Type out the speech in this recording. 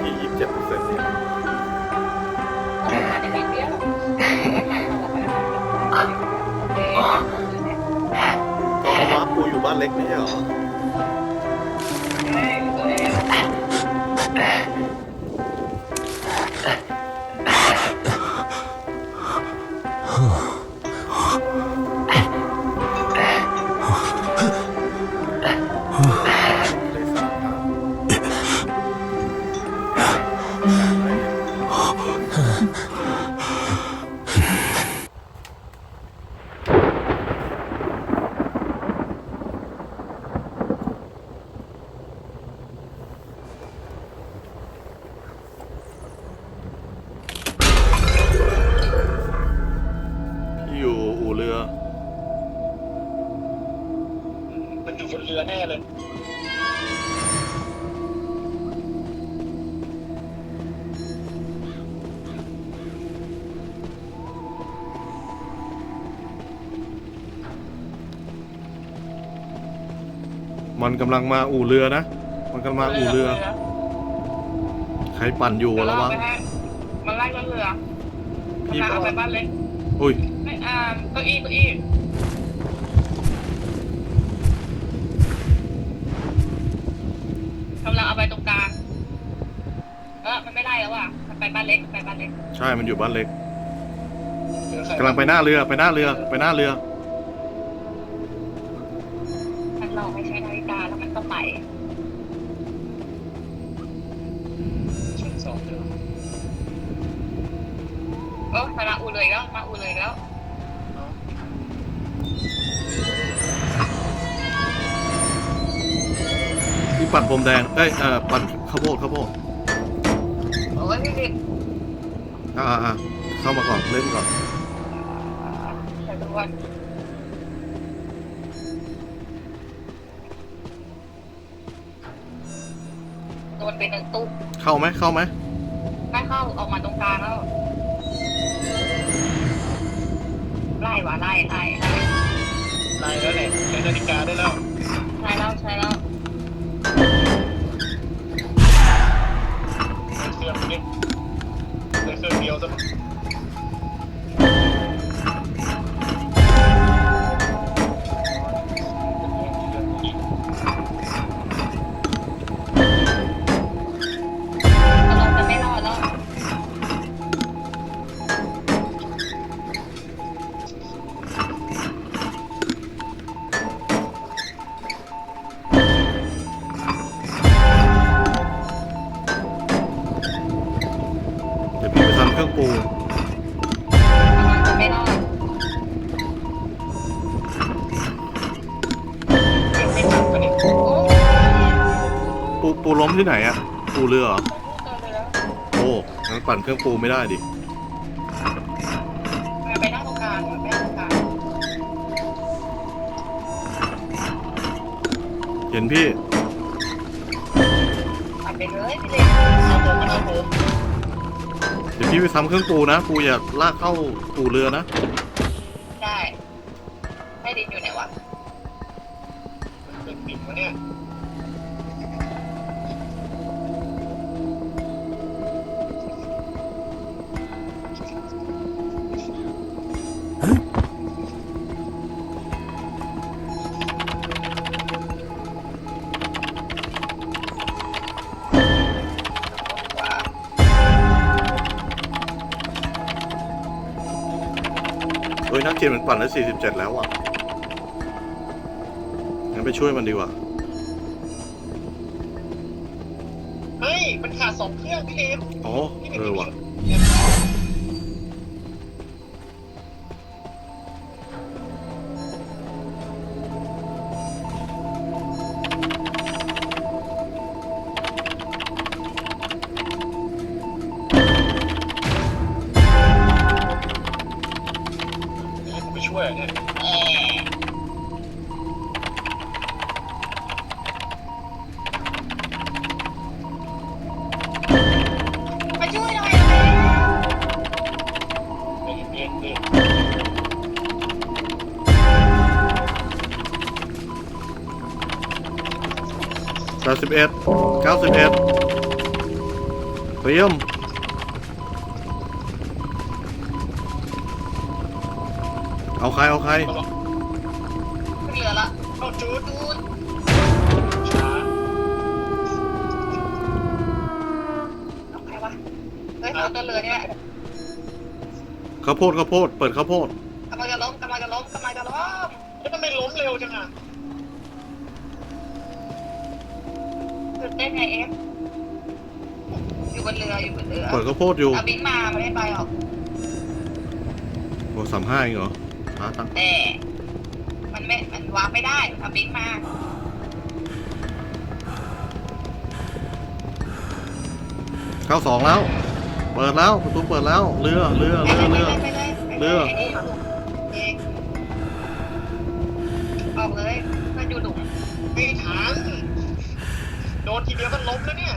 ที่ยี่สิบเจ็ดเปอร์เซ็นต์ก็ว่าปูอยู่บ้านเล็กไม่ใช่หรอ มันอยู่บนเรือแน่เลย มันกำลังมาอู่เรือนะ มันกำลังมาอู่เรือ ใครปั่นอยู่ระวังมันไล่รถเรือพี่มันเอาไปบ้านเล็กอุ้ย ไม่อ่าเก้าอี้เก้าอี้ กำลังเอาไปตรงกลางเออมันไม่ไล่แล้วอะมันไปบ้านเล็กมันไปบ้านเล็กใช่มันอยู่บ้านเล็กเรือใครกำลังไปหน้าเรือไปหน้าเรือไปหน้าเรือ มันลองไม่ใช้นาฬิกาแล้วมันก็ไปชั้นสองเรือเออมาอูเลยแล้วมาอูเลยแล้ว ปั่นพรมแดงเอ้ยเอ่อปั่นข้าวโพดข้าวโพดโอ้ยพี่ดิอ่าอ่าเข้ามาก่อนเล่นก่อนแต่ดูว่าโดนไปหนึ่งตุ๊บเข้าไหมเข้าไหมไม่เข้าออกมาตรงกลางแล้ว ไล่ว่ะไล่ไล่ไล่นายแล้วแหละใช้นาฬิกาได้แล้ว ใช้เปูปูล้มที่ไหนอะปูเรือเหรอเจอไปแล้วโอ้งั้นปั่นเครื่องปูไม่ได้ดิไปนั่งตรงกลางไปนั่งตรงกลางเห็นพี่ปัดไปเลยพี่เล็กเอาผมมันเอาผมเดี๋ยวพี่ไปทำเครื่องปูนะ ปูอย่าลากเข้าปูเรือนะได้ให้ดินอยู่ไหนวะเป็นปิดวะเนี่ย เฮ้ยนักเกียนมันปั่นได้47แล้วอะ งั้นไปช่วยมันดีกว่า เฮ้ย มันขาดสองเครื่องพี่เลมอ๋อเออว่ะให้ผม ไปช่วยเนี่ยเออมาช่วยหน่อยเร็วใจเย็นๆดิ81 91เตรียม เอาใครเอาใครก็ลองขึ้นเรือละเเข้าจูดดูดช้าเอาใครวะเฮ้ยเอาตัวเรือเนี่ยข้าวโพดข้าวโพดเปิดข้าวโพดกำลังจะล้มกำลังจะล้มกำลังจะล้มแล้วทำไมล้มเร็วจังอะตื่นเต้นไงเอฟอยู่บนเรืออยู่บนเรือเปิดข้าวโพดอยู่เอาบิงมาไม่ได้ไปหรอกโอ้สามห้าเองเหรอ ช้าตั้งแต่มันไม่ มันวางไม่ได้เอาบิงมาเข้าสองแล้ว เปิดแล้วประตูเปิดแล้ว เรือเรือเรือเรือ ไปเลยเรือไนี่เองออกเลยมันอยู่หลุมไม่ทันโดนทีเดียวก็ล้มแล้วเนี่ย